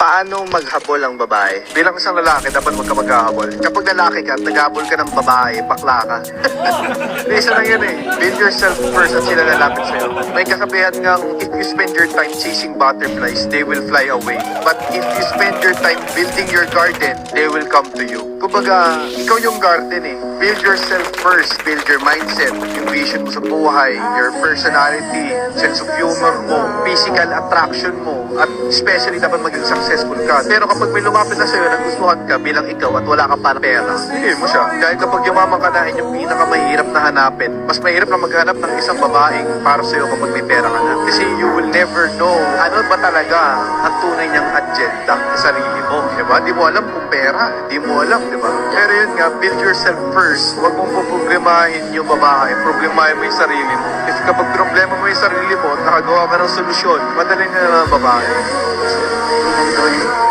Paano maghabol ang babae? Bilang isang lalaki, dapat huwag ka maghahabol. Kapag lalaki ka, at naghahabol ka ng babae, bakla ka. Isa lang yan eh. Build yourself first at sila lalapit sa'yo. May kasabihan ngang, if you spend your time chasing butterflies, they will fly away. But if you spend your time building your garden, they will come to you. Kumbaga, ikaw yung garden eh. Build yourself first. Build your mindset, yung vision mo sa buhay, your personality, sense of humor mo, physical attraction mo, at especially dapat maging successful ka. Pero kapag may lumapit na sa'yo, nagustuhan ka bilang ikaw at wala kang para pera, hindi mo siya. Dahil kapag yumaman ka na, yun yung pinakamahirap na hanapin. Mas mahirap na maghanap ng isang babaeng para sa'yo kapag may pera ka na. Kasi you will never know ano ba talaga ang tunay niyang agenda sa sarili mo. Diba? Di mo alam kung pera. Di mo alam, di ba? Pero yun nga, build yourself first. Huwag mong poproblemahin yung babae. Problemahin mo yung sarili mo. Kasi kapag problema mo yung sarili mo at nakagawa ka ng solusyon, madali na naman ang babae. three.